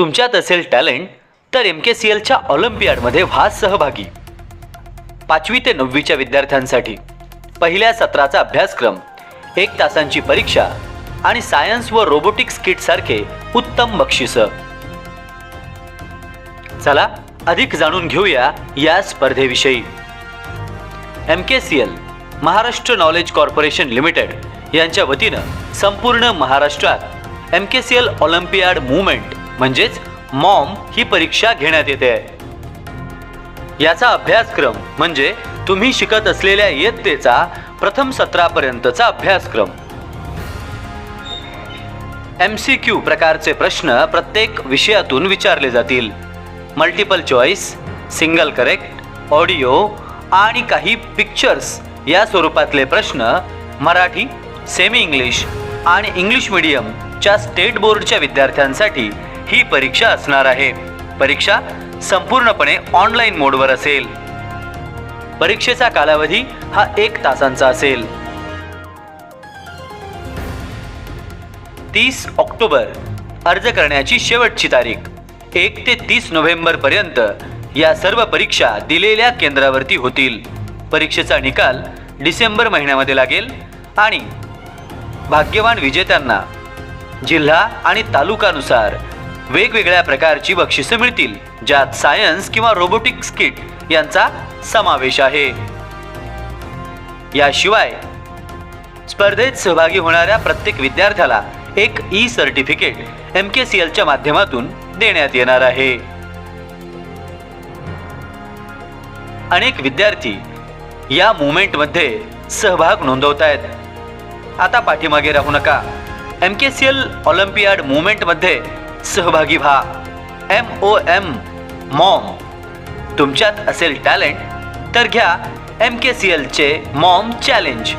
तुमच्यात असेल टॅलेंट तर एम के सी एलच्या ऑलिम्पियाडमध्ये व्हा सहभागी. पाचवी ते नववीच्या विद्यार्थ्यांसाठी पहिल्या सत्राचा अभ्यासक्रम एक तासांची परीक्षा आणि सायन्स व रोबोटिक्स किटसारखे उत्तम बक्षिसं. चला अधिक जाणून घेऊया या स्पर्धेविषयी. M K C L Maharashtra knowledge corporation limited यांच्या वतीनं संपूर्ण महाराष्ट्रात M K C L olympiad movement म्हणजेच मॉम ही परीक्षा घेण्यात येते. आहे याचा अभ्यासक्रम म्हणजे तुम्ही शिकत असलेल्या इयत्तेचा प्रथम सत्रापर्यंतचा अभ्यासक्रम. एम सी क्यू प्रकारचे प्रश्न प्रत्येक विषयातून विचारले जातील. Multiple choice single correct audio आणि काही पिक्चर्स या स्वरूपातले प्रश्न मराठी सेमी इंग्लिश आणि इंग्लिश मीडियमच्या स्टेट बोर्डच्या विद्यार्थ्यांसाठी ही परीक्षा असणार आहे. परीक्षा संपूर्णपणे ऑनलाईन मोडवर असेल. परीक्षेचा कालावधी हा एक तासांचा असेल. तीस ऑक्टोबर अर्ज करण्याची शेवटची तारीख एक ते तीस नोव्हेंबर पर्यंत या सर्व परीक्षा दिलेल्या केंद्रावरती होतील. परीक्षेचा निकाल डिसेंबर महिन्यामध्ये लागेल आणि भाग्यवान विजेत्यांना जिल्हा आणि तालुकानुसार वेगवेगळ्या प्रकारची बक्षिसं मिळतील ज्यात सायन्स किंवा रोबोटिक्स किट यांचा समावेश आहे. याशिवाय स्पर्धेत सहभागी होणाऱ्या प्रत्येक विद्यार्थ्याला एक e certificate M K C एलच्या माध्यमातून देण्यात येणार आहे. अनेक विद्यार्थी या मुवमेंटमध्ये सहभाग नोंदवत आहेत आता पाठीमागे राहू नका. M K C L olympiad मुवमेंटमध्ये सहभागी व्हा. M O M MOM. तुमच्यात असेल टॅलेंट तर घ्या एम के सी एलचे मॉम चॅलेंज.